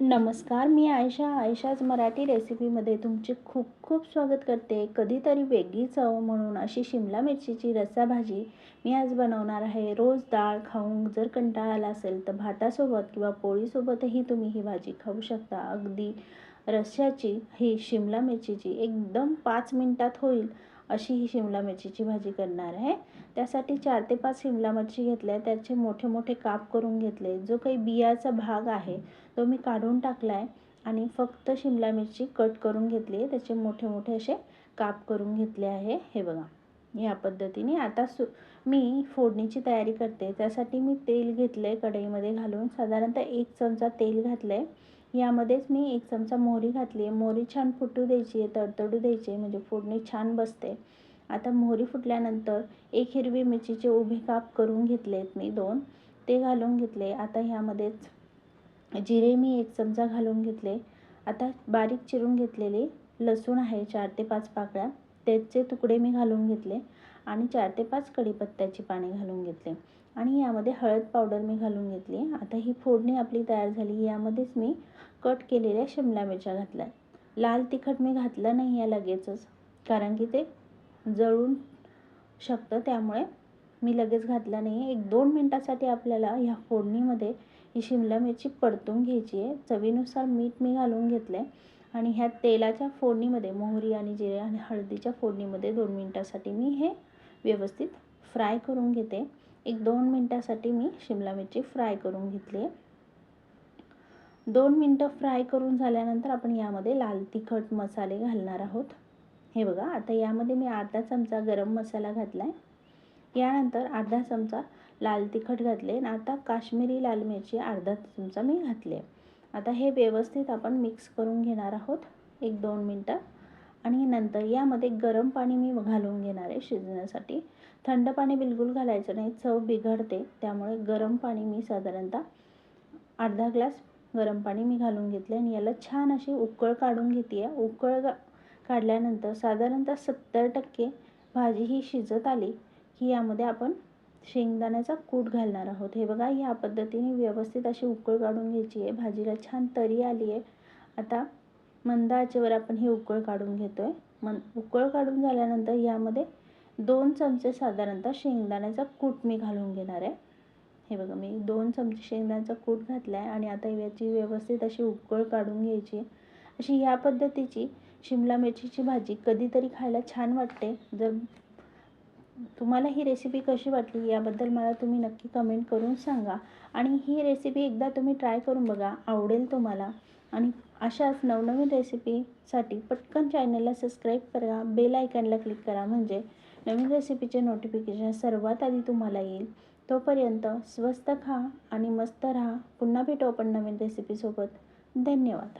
नमस्कार मी आयशा. आयशाज मराठी रेसिपीमध्ये तुमचे खूप खूप स्वागत करते. कधीतरी वेगळी चव म्हणून अशी शिमला मिरचीची रस्सा भाजी मी आज बनवणार आहे. रोज डाळ खाऊन जर कंटाळा आला असेल तर भातासोबत किंवा पोळीसोबतही तुम्ही ही भाजी खाऊ शकता. अगदी रश्श्याची ही शिमला मिरचीची एकदम पाच मिनटात होईल. अशी ही शिमला मिरचीची भाजी करणार आहे. त्यासाठी चार ते पाच शिमला मिरची घेतल्या त्याचे मोठे मोठे काप करून घेतले जो काही बियाचा भाग आहे तो मी काढून टाकला आहे आणि फक्त शिमला मिरची कट करून घेतली आहे. त्याचे मोठे मोठे असे काप करून घेतले आहे. हे बघा या पद्धतीने. आता सु मी फोडणीची तयारी करते. त्यासाठी मी तेल घेतलं आहे कढईमध्ये घालून. साधारणतः एक चमचा तेल घातलं आहे यामध्येच मी एक चमचा मोहरी घातली आहे. मोहरी छान फुटू द्यायची आहे तडतडू द्यायची आहे म्हणजे फोडणी छान बसते. आता मोहरी फुटल्यानंतर एक हिरवी मिरचीचे उभे काप करून घेतले आहेत मी दोन. ते घालून घेतले. आता ह्यामध्येच जिरे मी एक चमचा घालून घेतले. आता बारीक चिरून घेतलेले लसूण आहे चार ते पाच पाकळ्या. त्याचे तुकडे मी घालून घेतले आणि चार ते पाच कढीपत्त्याची पाने घालून घेतले. आणि यामध्ये हळद पावडर मी घालून घेतली. आता ही फोडणी आपली तयार झाली. यामध्येच मी कट केलेल्या शिमला मिरच्या घातल्या. लाल तिखट मी घातलं नाही आहे लगेचच कारण की ते जळून शकतं त्यामुळे मी लगेच घातला नाही एक दोन मिनटासाठी आपल्याला ह्या फोडणीमध्ये ही शिमला मिरची परतून घ्यायची आहे. चवीनुसार मीठ मी घालून घेतलं आहे आणि ह्या तेलाच्या फोडणीमध्ये मोहरी आणि जिरे आणि हळदीच्या फोडणीमध्ये दोन मिनटासाठी मी हे व्यवस्थित फ्राय करून घेते. एक दोन मिनटासाठी मी शिमला मिरची फ्राय करून घेतली आहे. दोन मिनटं फ्राय करून झाल्यानंतर आपण यामध्ये लाल तिखट मसाले घालणार आहोत. हे बघा आता यामध्ये मी अर्धा चमचा गरम मसाला घातला आहे यानंतर अर्धा चमचा लाल तिखट घातले आणि आता काश्मीरी लाल मिरची अर्धा चमचा मी घातले आता हे व्यवस्थित आपण मिक्स करून घेणार आहोत एक दोन मिनटं. आणि नंतर यामध्ये गरम पाणी मी घालून घेणार आहे शिजण्यासाठी. थंड पाणी बिलकुल घालायचं नाही चव बिघडते. त्यामुळे गरम पाणी मी साधारणतः अर्धा ग्लास गरम पाणी मी घालून घेतले आणि याला छान अशी उकळ काढून घेते आहे उकळ काढल्यानंतर साधारणतः सत्तर टक्के भाजी ही शिजत आली की यामध्ये आपण शेंगदाण्याचा कूट घालणार आहोत. हे बघा ह्या पद्धतीने व्यवस्थित अशी उकळ काढून घ्यायची आहे भाजीला छान तरी आली आहे आता मंद आचेवर आपण ही उकळ काढून घेतो आहे मन उकळ काढून झाल्यानंतर यामध्ये दोन चमचे साधारणतः शेंगदाण्याचा कूट मी घालून घेणार आहे. हे बघा मी दोन चमचे शेंगदाण्याचा कूट घातला आहे आणि आता याची व्यवस्थित अशी उकळ काढून घ्यायची. अशी ह्या पद्धतीची शिमला मिरचीची भाजी कधीतरी खायला छान वाटते. जर तुम्हाला ही रेसिपी कशी वाटली याबद्दल मला तुम्ही नक्की कमेंट करून सांगा. आणि ही रेसिपी एकदा तुम्ही ट्राय करून बघा आवडेल तुम्हाला. आणि अशाच नवनवीन रेसिपीसाठी पटकन चॅनलला सबस्क्राईब करा बेल आयकॉनला क्लिक करा म्हणजे नवीन रेसिपीचे नोटिफिकेशन सर्वात आधी तुम्हाला येईल. तोपर्यंत स्वस्त खा आणि मस्त राहा. पुन्हा भेटू आपण नवीन रेसिपीसोबत धन्यवाद.